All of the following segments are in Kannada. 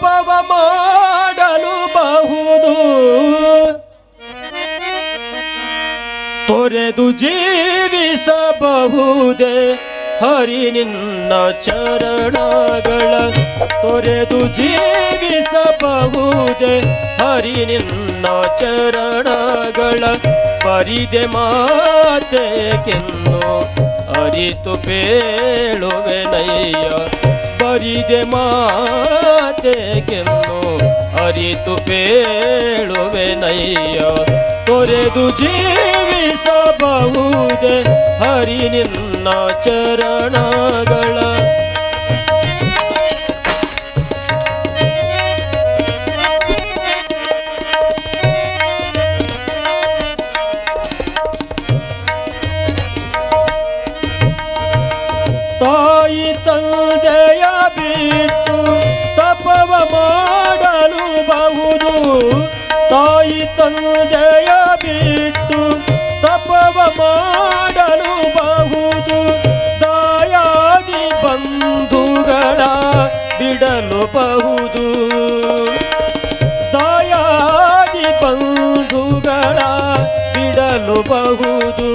ತಪವ ಮಾಡಲು ಬಹುದು. ತೊರೆದು ಜೀವಿಸಬಹುದೇ ಹರಿ ನಿನ್ನ ಚರಣಗಳ. ತೊರೆದು ಜೀವಿಸಬಹುದೇ ಹರಿ ನಿನ್ನ ಚರಣಗಳ. ಪರಿದೆ ಮಾತೆಗೆನ್ನು ಅರಿತು ಪೇಳುವೆನಯ್ಯ ಪರಿದೆ ಮಾತೆಗೆನ್ನು ಅರಿತು ಪೇಳುವೆನಯ್ಯ ತೊರೆದು ಜೀವಿಸಬಹುದೇ ಹರಿ ನಿನ್ನ ಚರಣಗಳ. ತಂದೆಯ ಬಿಟ್ಟು ತಪವ ಮಾಡಲು ಬಹುದು. ದಾಯಾದಿ ಬಂಧುಗಳ ಬಿಡಲು ಬಹುದು. ದಾಯಾದಿ ಬಂಧುಗಳ ಬಿಡಲು ಬಹುದು.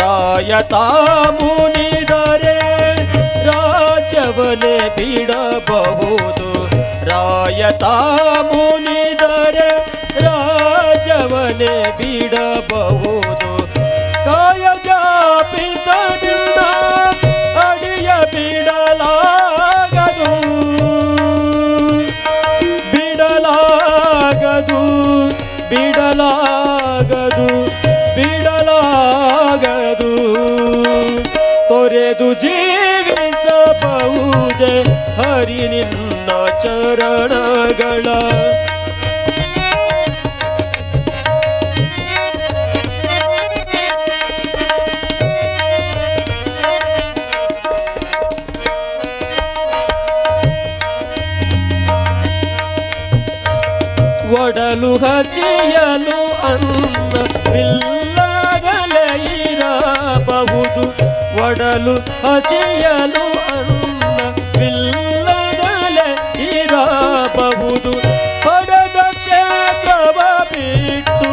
ರಾಯತ ಮುನಿದರೆ ರಾಜವನೇ ಬಿಡಬಹುದು. ರಾಯತ ಮುನಿದರೆ ಬಿಡಬಹುದು ಕಾಯ ಜಾಪಿತನಿಂದ ಅಡಿಯ ಬಿಡಲಾಗದು. ಬಿಡಲಾಗದು ಬಿಡಲಾಗದು ಬಿಡಲಾಗದು. ತೊರೆದು ಜೀವಿಸಬಹುದೇ ಹರಿ ನಿನ್ನ ಚರಣಗಳ. పాడలు హసియలు అన్న పిల్లగలైరా బహుదు వడలు హసియలు అన్న పిల్లగలైరా బహుదు పడద క్షేత్ర బిಟ್ಟು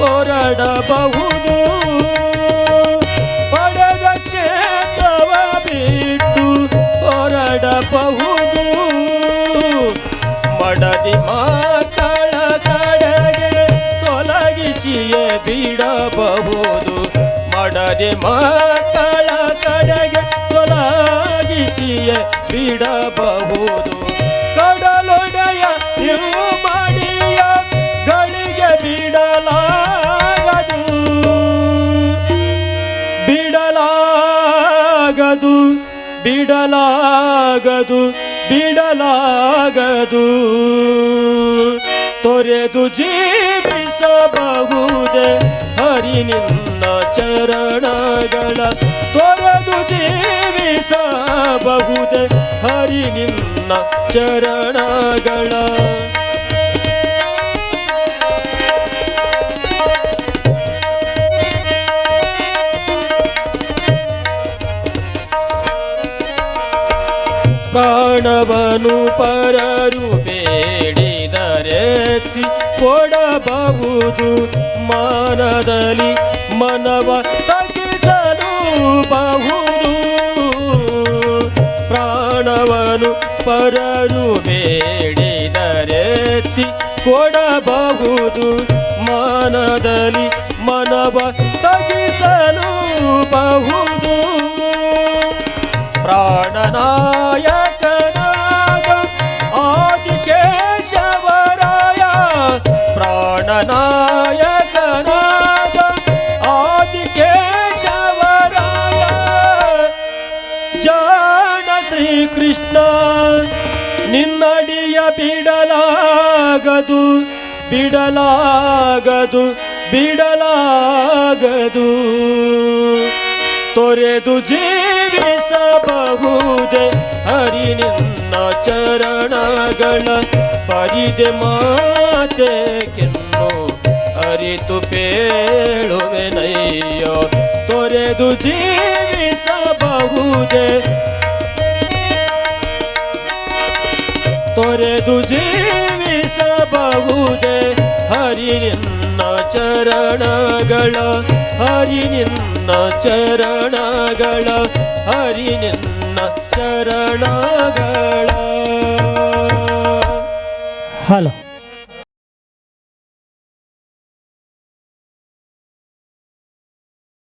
పొరడబహు ಬಿಡಬಹುದು ಮಾಡದೆ ಮಕ್ಕಳ ಕಡೆಗೆ ತೊಲಗಿಸಿಯೇ ಬಿಡಬಹುದು. ಕಡಲೊಡೆಯ ನೀವು ಮಾಡಿಯ ಗಳಿಗೆ ಬಿಡಲಾಗದು. ಬಿಡಲಾಗದು ಬಿಡಲಾಗದು ಬಿಡಲಾಗದು. ತೊರೆದು ಜೀವಿಸಬಹುದೇ? ಹರಿ ನಿನ್ನ ಚರಣಗಳ ತೊರೆದು ಜೀವಿಸಬಹುದೇ? ಹರಿ ನಿನ್ನ ಚರಣಗಳ ಪ್ರಾಣವನು ಪರರು ಬೇಡಿದರೆತ್ತಿ ಕೊಡಬಹುದು. ಮಾನದಲ್ಲಿ ಮನವ ತಗಿಸಲು ಬಹುದು. ಪ್ರಾಣವನು ಪರರು ಬೇಡಿದರೆತ್ತಿ ಕೊಡಬಹುದು. ಮಾನದಲ್ಲಿ ಮನವ ತಗಿಸಲು ಬಹುದು. ಪ್ರಾಣನಾಯಕನಾದ ಬಿಡಲಾಗದು ಬಿಡಲಾಗದು ಬಿಡಲಾಗದು. ತೊರೆದು ಜೀವಿಸಬಹುದೇ ಹರಿ ನಿನ್ನ ಚರಣಗಳ ಪರಿದೆ ಮಾತೆ ಕೆನ್ನು ಅರಿತು ಪೇಳುವೆನಯ್ಯೋ. ತೊರೆದು ಜೀವಿಸಬಹುದೇ ತೊರೆದು ಜೀವಿಸಬಹುದೇ? ಹರಿ ನಿನ್ನ ಚರಣಗಳ ಹರಿ ನಿನ್ನ ಚರಣಗಳ ಹರಿ ನಿನ್ನ ಚರಣಗಳ. ಹಲೋ.